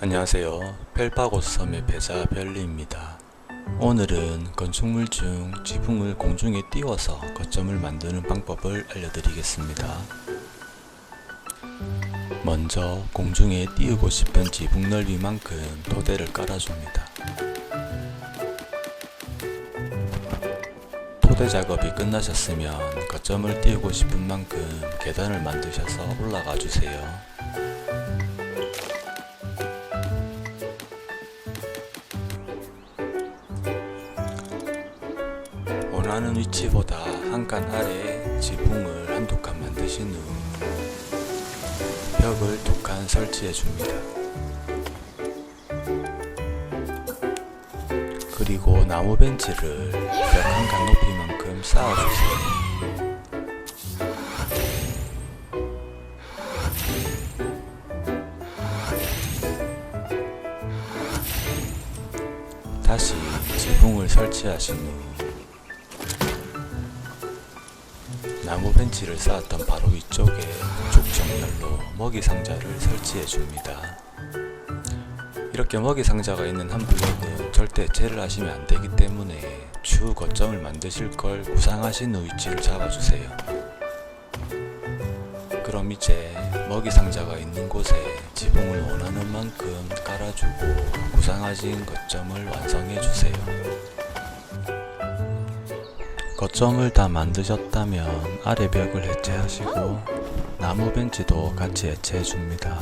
안녕하세요. 펠파고섬의 배자 별리입니다. 오늘은 건축물 중 지붕을 공중에 띄워서 거점을 만드는 방법을 알려드리겠습니다. 먼저 공중에 띄우고 싶은 지붕 넓이만큼 토대를 깔아줍니다. 토대 작업이 끝나셨으면 거점을 띄우고 싶은 만큼 계단을 만드셔서 올라가 주세요. 원하는 위치보다 한 칸 아래 지붕을 한두 칸 만드신 후 벽을 두 칸 설치해 줍니다. 그리고 나무 벤치를 벽 한 칸 높이만큼 쌓아주세요. 다시 지붕을 설치하신 후 나무 벤치를 쌓았던 바로 위쪽에 족정렬로 먹이 상자를 설치해 줍니다. 이렇게 먹이 상자가 있는 한 블록은 절대 재를 하시면 안 되기 때문에 추후 거점을 만드실 걸 구상하신 후 위치를 잡아주세요. 그럼 이제 먹이 상자가 있는 곳에 지붕을 원하는 만큼 깔아주고 구상하신 거점을 완성해 주세요. 거점을 다 만드셨다면 아래 벽을 해체하시고 나무 벤치도 같이 해체해 줍니다.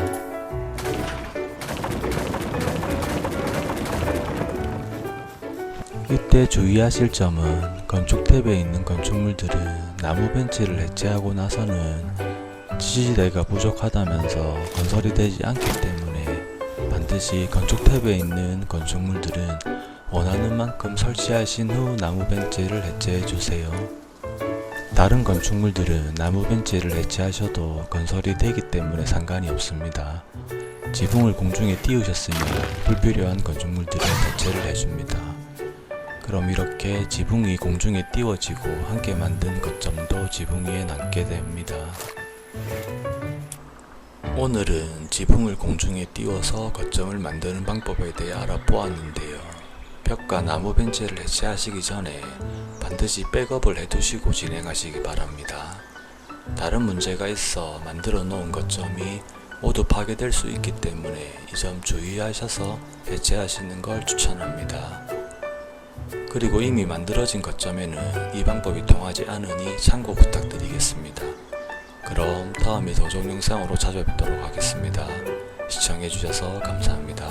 이때 주의하실 점은 건축 탭에 있는 건축물들은 나무 벤치를 해체하고 나서는 지지대가 부족하다면서 건설이 되지 않기 때문에 반드시 건축 탭에 있는 건축물들은 원하는 만큼 설치하신 후 나무 벤치를 해체해 주세요. 다른 건축물들은 나무 벤치를 해체하셔도 건설이 되기 때문에 상관이 없습니다. 지붕을 공중에 띄우셨으면 불필요한 건축물들은 해체를 해줍니다. 그럼 이렇게 지붕이 공중에 띄워지고 함께 만든 거점도 지붕 위에 남게 됩니다. 오늘은 지붕을 공중에 띄워서 거점을 만드는 방법에 대해 알아보았는데요. 벽과 나무 벤치를 해체하시기 전에 반드시 백업을 해두시고 진행하시기 바랍니다. 다른 문제가 있어 만들어 놓은 거점이 모두 파괴될 수 있기 때문에 이 점 주의하셔서 해체하시는 걸 추천합니다. 그리고 이미 만들어진 거점에는 이 방법이 통하지 않으니 참고 부탁드리겠습니다. 그럼 다음에 도전 영상으로 찾아뵙도록 하겠습니다. 시청해주셔서 감사합니다.